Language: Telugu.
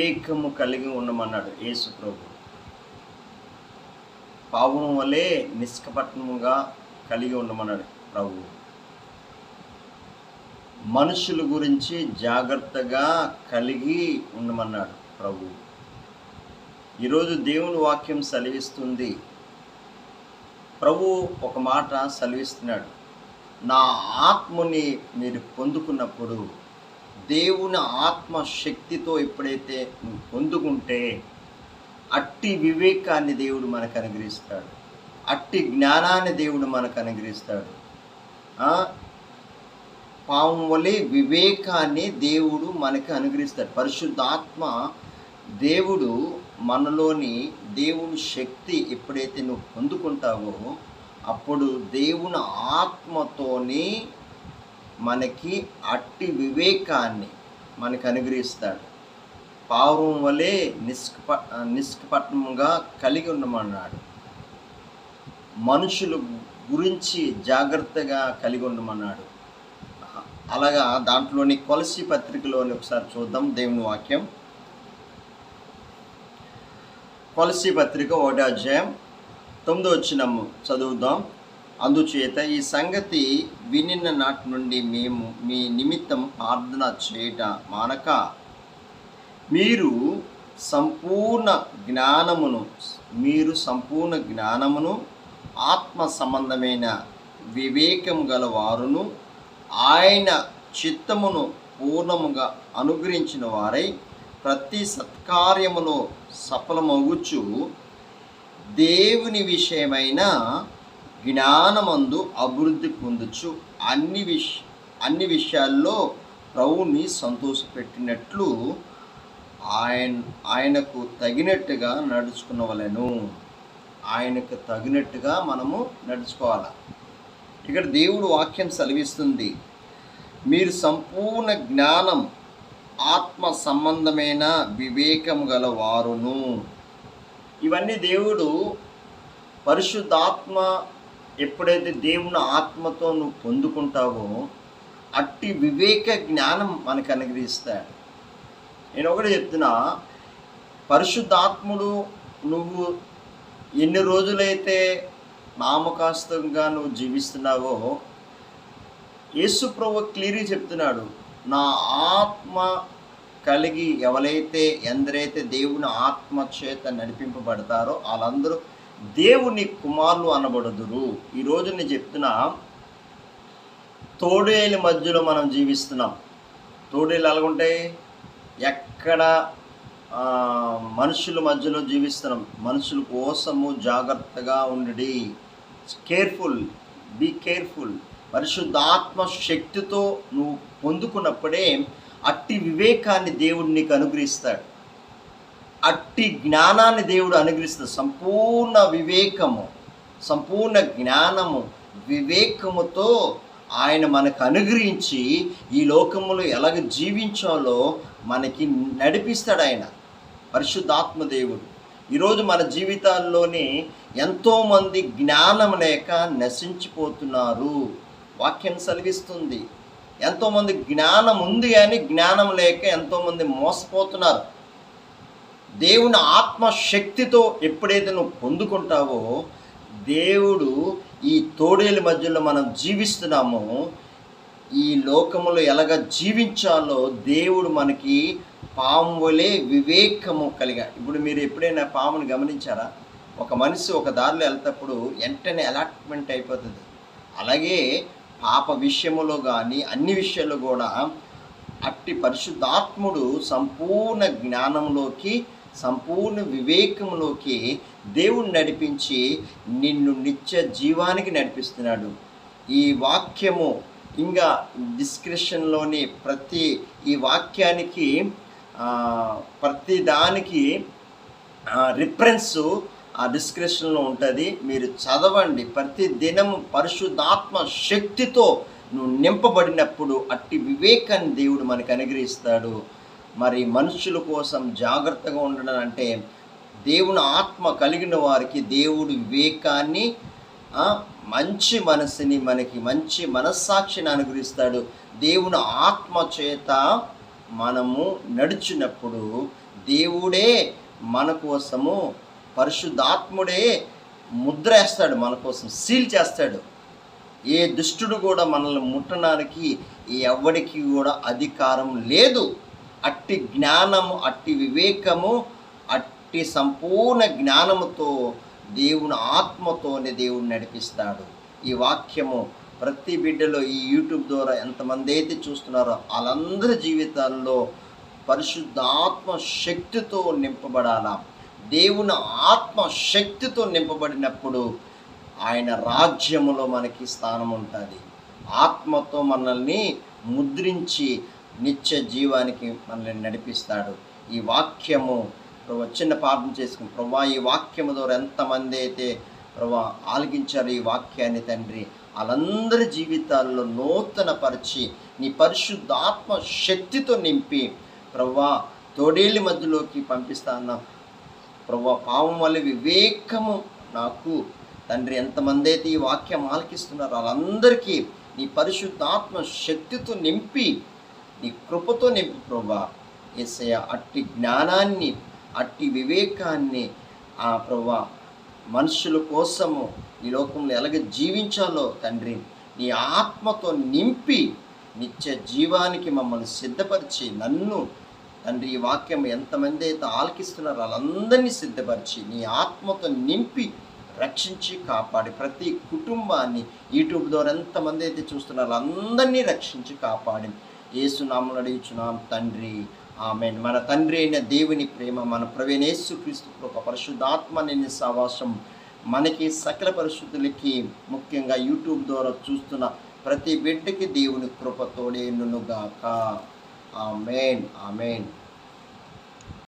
వివేకము కలిగి ఉండమన్నాడు యేసు ప్రభు. పావును వలె నిష్కపట్నముగా కలిగి ఉండమన్నాడు ప్రభు. మనుషుల గురించి జాగ్రత్తగా కలిగి ఉండమన్నాడు ప్రభు. ఈరోజు దేవుని వాక్యం సెలవిస్తుంది. ప్రభు ఒక మాట సెలవిస్తున్నాడు. నా ఆత్మని మీరు పొందుకున్నప్పుడు దేవుని ఆత్మ శక్తితో ఎప్పుడైతే పొందుకుంటే అట్టి వివేకాన్ని దేవుడు మనకు అనుగ్రహిస్తాడు. అట్టి జ్ఞానాన్ని దేవుడు మనకు అనుగ్రహిస్తాడు. పాము వలె వివేకాన్ని దేవుడు మనకి అనుగ్రహిస్తాడు. పరిశుద్ధాత్మ దేవుడు మనలోని దేవుని శక్తి ఎప్పుడైతే నువ్వు పొందుకుంటావో అప్పుడు దేవుని ఆత్మతోని మనకి అట్టి వివేకాన్ని మనకు అనుగ్రహిస్తాడు. పావురం వలె నిష్కప నిష్కపట్నంగా కలిగి ఉండమన్నాడు. మనుషులు గురించి జాగ్రత్తగా కలిగి ఉండమన్నాడు. అలాగా దాంట్లోని కొలసి పత్రికలోని ఒకసారి చూద్దాం దేవుని వాక్యం. కొలసి పత్రిక ఒకటి అధ్యాయం తొమ్మిదో వచ్చినము చదువుదాం. అందుచేత ఈ సంగతి వినిన నాటి నుండి మేము మీ నిమిత్తం ప్రార్థన చేయట మానక. మీరు సంపూర్ణ జ్ఞానమును మీరు సంపూర్ణ జ్ఞానమును ఆత్మ సంబంధమైన వివేకం గల వారును ఆయన చిత్తమును పూర్ణముగా అనుగ్రహించిన వారై ప్రతి సత్కార్యములో సఫలమగుచు దేవుని విషయమైన జ్ఞానమందు అభివృద్ధి పొందుచు అన్ని విష అన్ని విషయాల్లో ప్రభుని సంతోషపెట్టినట్లు ఆయన ఆయనకు తగినట్టుగా నడుచుకునవలెను. ఆయనకు తగినట్టుగా మనము నడుచుకోవాలి. ఇక్కడ దేవుడు వాక్యం సెలవిస్తుంది. మీరు సంపూర్ణ జ్ఞానం ఆత్మ సంబంధమైన వివేకం గల వారును ఇవన్నీ దేవుడు పరిశుద్ధాత్మ ఎప్పుడైతే దేవుని ఆత్మతో నువ్వు పొందుకుంటావో అట్టి వివేక జ్ఞానం మనకు అనుగ్రహిస్తాడు. నేను ఒకటి చెప్తున్నా పరిశుద్ధాత్ముడు నువ్వు ఎన్ని రోజులైతే నామకాస్తంగా నువ్వు జీవిస్తున్నావో యేసు ప్రభు క్లియర్గా చెప్తున్నాడు నా ఆత్మ కలిగి ఎవరైతే ఎందరైతే దేవుని ఆత్మ చేత నడిపింపబడతారో వాళ్ళందరూ దేవుని కుమారులు అనబడదురు. ఈరోజు నేను చెప్తున్నా తోడేళ్ళ మధ్యలో మనం జీవిస్తున్నాం. తోడేలు ఎలాగుంటాయి? ఎక్కడ మనుషుల మధ్యలో జీవిస్తున్నాం. మనుషుల కోసము జాగ్రత్తగా ఉండి కేర్ఫుల్ బీ కేర్ఫుల్. పరిశుద్ధాత్మ శక్తితో నువ్వు పొందుకున్నప్పుడే అట్టి వివేకాన్ని దేవుడు నీకు అనుగ్రహిస్తాడు. అట్టి జ్ఞానాన్ని దేవుడు అనుగ్రహిస్తాడు సంపూర్ణ వివేకము సంపూర్ణ జ్ఞానము వివేకముతో ఆయన మనకు అనుగ్రహించి ఈ లోకములో ఎలాగ జీవించాలో మనకి నడిపిస్తాడు ఆయన పరిశుద్ధాత్మ దేవుడు. ఈరోజు మన జీవితాల్లోనే ఎంతోమంది జ్ఞానం లేక నశించిపోతున్నారు. వాక్యం సెలవిస్తుంది. ఎంతోమంది జ్ఞానం ఉంది కానీ జ్ఞానం లేక ఎంతోమంది మోసపోతున్నారు. దేవుని ఆత్మ శక్తితో ఎప్పుడైతే నువ్వు పొందుకుంటావో దేవుడు ఈ తోడేల మధ్యలో మనం జీవిస్తున్నామో. ఈ లోకములో ఎలాగ జీవించాలో దేవుడు మనకి పాము వలె వివేకము కలిగా. ఇప్పుడు మీరు ఎప్పుడైనా పాముని గమనించారా? ఒక మనిషి ఒక దారిలో వెళ్తప్పుడు వెంటనే అలాట్మెంట్ అయిపోతుంది. అలాగే పాప విషయములో కానీ అన్ని విషయాల్లో కూడా అట్టి పరిశుద్ధాత్ముడు సంపూర్ణ జ్ఞానంలోకి సంపూర్ణ వివేకంలోకి దేవుడు నడిపించి నిన్ను నిత్య జీవానికి నడిపిస్తున్నాడు. ఈ వాక్యము ఇంకా డిస్క్రిప్షన్లోని ప్రతి ఈ వాక్యానికి ప్రతి దానికి రిఫరెన్స్ ఆ డిస్క్రిప్షన్లో ఉంటుంది. మీరు చదవండి. ప్రతి దినము పరిశుద్ధాత్మ శక్తితో నువ్వు నింపబడినప్పుడు అట్టి వివేకాన్ని దేవుడు మనకు అనుగ్రహిస్తాడు. మరి మనుషుల కోసం జాగ్రత్తగా ఉండడం అంటే దేవుని ఆత్మ కలిగిన వారికి దేవుడు వివేకాన్ని మంచి మనసుని మనకి మంచి మనస్సాక్షిని అనుగ్రహిస్తాడు. దేవుని ఆత్మ చేత మనము నడిచినప్పుడు దేవుడే మన కోసము పరిశుద్ధాత్ముడే ముద్ర వేస్తాడు మన కోసం సీల్ చేస్తాడు. ఏ దుష్టుడు కూడా మనల్ని ముట్టడానికి ఎవడికి కూడా అధికారం లేదు. అట్టి జ్ఞానము అట్టి వివేకము అట్టి సంపూర్ణ జ్ఞానముతో దేవుని ఆత్మతోనే దేవుడు నడిపిస్తాడు. ఈ వాక్యము ప్రతి బిడ్డలో ఈ యూట్యూబ్ ద్వారా ఎంతమంది అయితే చూస్తున్నారో వాళ్ళందరి జీవితాల్లో పరిశుద్ధాత్మ శక్తితో నింపబడాలా? దేవుని ఆత్మ శక్తితో నింపబడినప్పుడు ఆయన రాజ్యములో మనకి స్థానం ఉంటుంది ఆత్మతో మనల్ని ముద్రించి నిత్య జీవానికి మనల్ని నడిపిస్తాడు. ఈ వాక్యము ప్రభు చిన్న పాపం చేసుకుని ప్రభా ఈ వాక్యము ద్వారా ఎంతమంది అయితే ప్రభా ఆలకించారు ఈ వాక్యాన్ని తండ్రి వాళ్ళందరి జీవితాల్లో నూతన పరిచి నీ పరిశుద్ధాత్మ శక్తితో నింపి ప్రభా తోడేళ్ళ మధ్యలోకి పంపిస్తాను ప్రభా పావం వల్ల వివేకము నాకు. తండ్రి ఎంతమంది అయితే ఈ వాక్యం ఆలకిస్తున్నారో వాళ్ళందరికీ నీ పరిశుద్ధాత్మ శక్తితో నింపి నీ కృపతో నింపి ప్రభా. ఏసయ్య అట్టి జ్ఞానాన్ని అట్టి వివేకాన్ని ఆ ప్రభా మనుషుల కోసము ఈ లోకంలో ఎలాగ జీవించాలో తండ్రి నీ ఆత్మతో నింపి నిత్య జీవానికి మమ్మల్ని సిద్ధపరిచి నన్ను తండ్రి ఈ వాక్యం ఎంతమంది అయితే ఆలకిస్తున్నారో వాళ్ళందరినీ సిద్ధపరిచి నీ ఆత్మతో నింపి రక్షించి కాపాడి ప్రతి కుటుంబాన్ని యూట్యూబ్ ద్వారా ఎంతమంది అయితే చూస్తున్నారో అందరినీ రక్షించి కాపాడి ఏసునామలు అడుగుచున్నాం తండ్రి. ఆమె మన తండ్రి అయిన దేవుని ప్రేమ మన ప్రవీణేసు క్రీస్తు ఒక పరిశుద్ధాత్మ నిన్న సవాసం మనకి సకల పరిశుద్ధులకి ముఖ్యంగా యూట్యూబ్ ద్వారా చూస్తున్న ప్రతి బిడ్డకి దేవుని కృప తోడేనుగాక ఆమెన్. ఆమెన్.